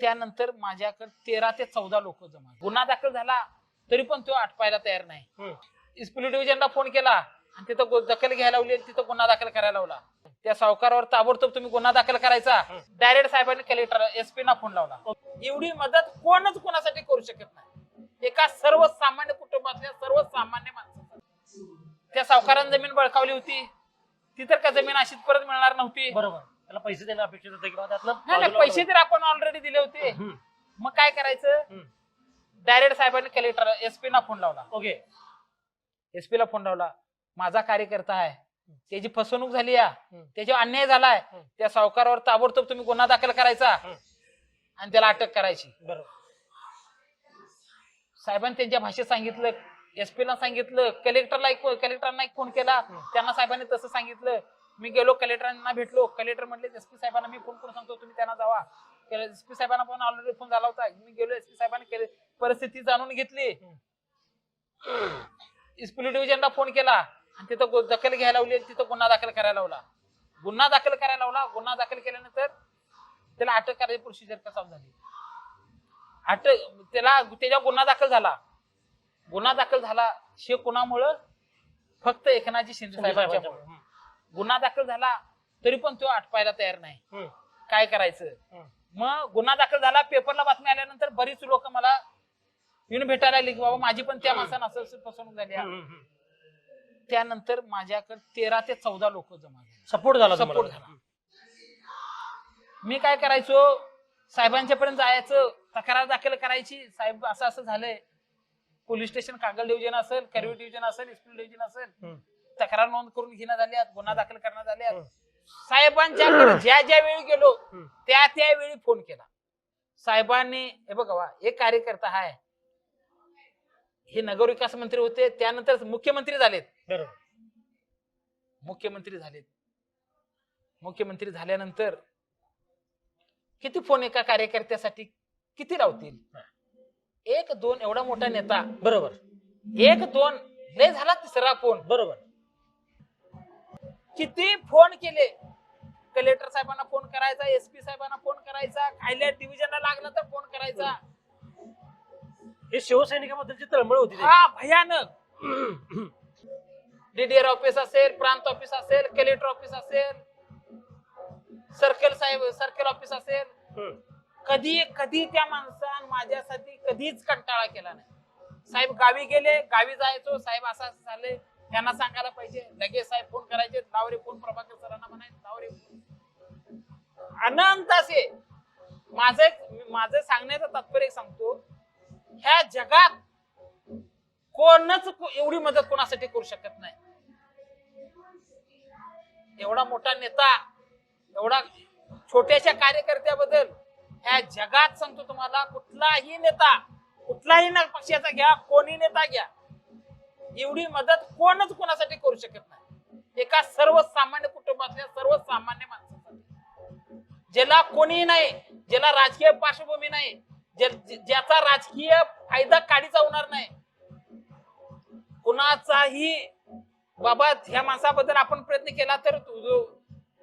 त्यानंतर माझ्याकडे तेरा ते चौदा लोक जमा. गुन्हा दाखल झाला तरी पण तो आटपायला तयार नाही. इस्पिली डिव्हिजनला फोन केला आणि तिथं दखल घ्यायला लावली आणि तिथं गुन्हा दाखल करायला लावला. त्या सावकारावर ताबडतोब तुम्ही गुन्हा दाखल करायचा. डायरेक्ट साहेबांनी कलेक्टर एसपी ना फोन लावला. एवढी मदत कोणच कोणासाठी करू शकत नाही. एका सर्वसामान्य कुटुंबातल्या सर्वसामान्य माणसासाठी त्या सावकारांनी जमीन बळकावली होती. ती तर का जमीन अशीच परत मिळणार नव्हती. बरोबर. त्याला पैसे देणं अपेक्षित होतं किंवा त्यातनं नाही नाही, बाजूला पैसे तर आपण ऑलरेडी दिले होते. मग काय करायचं? हम्म. डायरेक्ट साहेबांनी कलेक्टर एसपी ना फोन लावला. ओके एसपी ला फोन लावला. माझा कार्यकर्ता आहे. त्याची फसवणूक झाली या. हम्म. त्याच्यावर अन्याय झालाय. हम्म. त्या सावकारावर ताबडतोब तुम्ही गुन्हा दाखल करायचा. हम्म. आणि त्याला अटक करायची. बरोबर. साहेबांनी त्यांच्या भाषेत सांगितलं एसपी ला सांगितलं कलेक्टरला एक कलेक्टरना एक फोन केला. त्यांना साहेबांनी तसं सांगितलं. मी गेलो कलेक्टरांना भेटलो. कलेक्टर म्हटले एसपी साहेबांना मी फोन करून सांगतो तुम्ही त्यांना जावा. एसपी साहेबांना पण ऑलरेडी फोन झाला होता. मी गेलो एसपी साहेबांनी केले- परिस्थिती जाणून घेतली. इस्पिली डिव्हिजनला फोन केला. आणि तिथं दखल घ्यायला लावली तिथं गुन्हा दाखल करायला लावला. गुन्हा दाखल करायला लावला. गुन्हा दाखल केल्यानंतर त्याला अटक करायची प्रोसिजर कसा झाली. अटक त्याला त्याच्या गुन्हा दाखल झाला. गुन्हा दाखल झाला. शे कुणामुळं? फक्त एकनाथजी शिंदे साहेबांच्या गुन्हा दाखल झाला तरी पण तो आटपायला तयार नाही. काय करायचं. मग गुन्हा दाखल झाला पेपरला बातमी आल्यानंतर बरीच लोक मला येऊन भेटायला आली की बाबा माझी पण त्या माणसानं असं फसवणूक झाली. त्यानंतर माझ्याकडे तेरा ते चौदा लोक जमा झाले सपोर्ट झाला सपोर्ट. झाला मी काय करायचो साहेबांच्या पर्यंत जायचं तक्रार दाखल करायची साहेब असं असं झालंय पोलीस स्टेशन कागल डिव्हिजन असेल करवी डिव्हिजन असेल इस्पिल डिव्हिजन असेल. तक्रार नोंद करून घेण्यात झाल्यात गुन्हा दाखल करण्यात आल्यात हम्म. साहेबांच्याकडे ज्या ज्या वेळी गेलो. त्या त्या वेळी फोन केला. साहेबांनी हे बघा वा, एक कार्यकर्ता आहे. हे नगरविकास मंत्री होते त्यानंतर मुख्यमंत्री झालेत. मुख्यमंत्री झालेत. मुख्यमंत्री झाल्यानंतर किती फोन एका कार्यकर्त्यासाठी किती लावतील? एक दोन एवढा मोठा नेता. बरोबर. एक दोन लय झाला तिसरा फोन. बरोबर. किती फोन केले? कलेक्टर साहेबांना फोन करायचा एसपी साहेबांना फोन करायचा खायल्या डिव्हिजनला लागला तर फोन करायचा. हे शिवसैनिकाबद्दलची तळमळ होती. हा भयानक. डीडीआर ऑफिस असेल प्रांत ऑफिस असेल कलेक्टर ऑफिस असेल सर्कल साहेब सर्कल ऑफिस असेल. कधी कधी त्या माणसानं माझ्यासाठी कधीच कंटाळा केला नाही. साहेब गावी गेले गावी जायचो साहेब असं झाले. त्यांना सांगायला पाहिजे. लगेच साहेब फोन करायचे. लावरे फोन प्रभाकर सरांना म्हणायचे. लावरे अनंत असे. माझे माझं सांगण्याचं तात्पर्य सांगतो. ह्या जगात कोणच एवढी मदत कोणासाठी करू शकत नाही. एवढा मोठा नेता एवढा छोट्याशा कार्यकर्त्याबद्दल ह्या जगात सांगतो तुम्हाला कुठलाही नेता कुठलाही ना पक्षाचा घ्या कोणी नेता घ्या. एवढी मदत कोणच कोणासाठी करू शकत नाही. एका सर्वसामान्य कुटुंबातल्या सर्वसामान्य माणसासाठी. ज्याला कोणी नाही ज्याला राजकीय पार्श्वभूमी नाही ज्या- ज्याचा राजकीय फायदा काढीचा होणार नाही. कुणाचाही बाबा ह्या माणसाबद्दल आपण प्रयत्न केला तर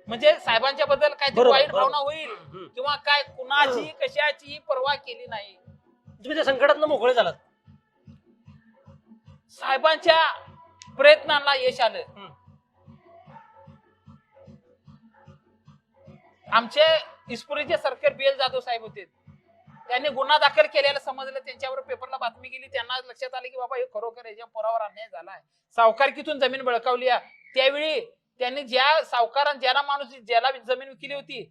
म्हणजे साहेबांच्या बद्दल काहीतरी वाईट. भावना होईल. किंवा काय कुणाची कशाची पर्वा केली नाही. तुम्ही त्या संकटातनं मोकळे झालात. साहेबांच्या प्रयत्नांना यश आलं. आमचे इस्पुरीचे सरकार बी एल जाधव साहेब होते त्यांनी गुन्हा दाखल केलेला समजलं त्यांच्यावर पेपरला बातमी गेली त्यांना लक्षात आलं की बाबा हे खरोखर याच्या पोरावर अन्याय झालाय सावकारकीतून जमीन बळकावली. त्यावेळी त्यांनी ज्या सावकारां ज्याला माणूस ज्याला जमीन विकली होती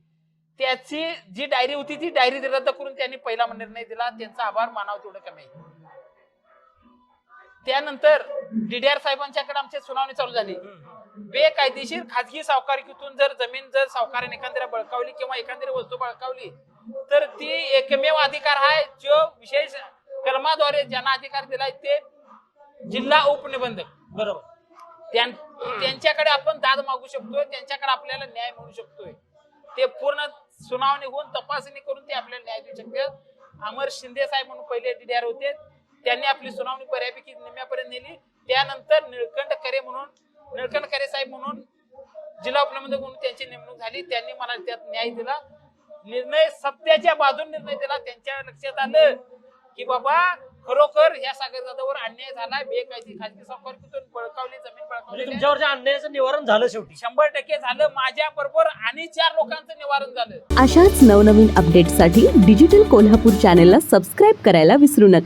त्याची जी डायरी होती ती डायरी रद्द करून त्यांनी पहिला निर्णय दिला त्यांचा आभार मानावं तेवढं कमी आहे. त्यानंतर डीडीआर साहेबांच्याकडे आमची सुनावणी चालू झाली. बेकायदेशीर खाजगी सावकारीतून जर जमीन जर सावकाराने एखाद्या बळकावली किंवा एखादी वस्तू बळकावली तर ती एकमेव अधिकार आहे जो विशेष कलमाद्वारे ज्यांना अधिकार दिलाय ते जिल्हा उपनिबंधक. बरोबर. त्यां- त्यांच्याकडे आपण दाद मागू शकतोय त्यांच्याकडे आपल्याला न्याय मिळू शकतोय. ते पूर्ण सुनावणी होऊन तपासणी करून ते आपल्याला न्याय देऊ शकतात अमर शिंदे साहेब म्हणून पहिले डीडीआर होते. त्यांनी आपली सुनावणी बऱ्यापैकी निम्म्यापर्यंत नेली. त्यानंतर निळकंठ करे म्हणून निळकंठ करे साहेब म्हणून जिल्हा उपनिबंधक म्हणून त्यांची नेमणूक झाली. त्यांनी मला त्यात न्याय दिला. निर्णय सत्याच्या बाजून निर्णय दिला. त्यांच्या लक्षात आलं की बाबा खरोखर ह्या सागर जाधववर अन्याय झाला. बेकायदी खाजगी सावकारकीतून बळकावली जमीन म्हणजे बळकावली आहे. तुमच्यावरच्या अन्यायाचं निवारण झालं शेवटी. शंभर टक्के झालं. माझ्या बरोबर आणि चार लोकांचं निवारण झालं. अशाच नवनवीन अपडेट्ससाठी डिजिटल कोल्हापूर चॅनेलला सबस्क्राईब करायला विसरू नका.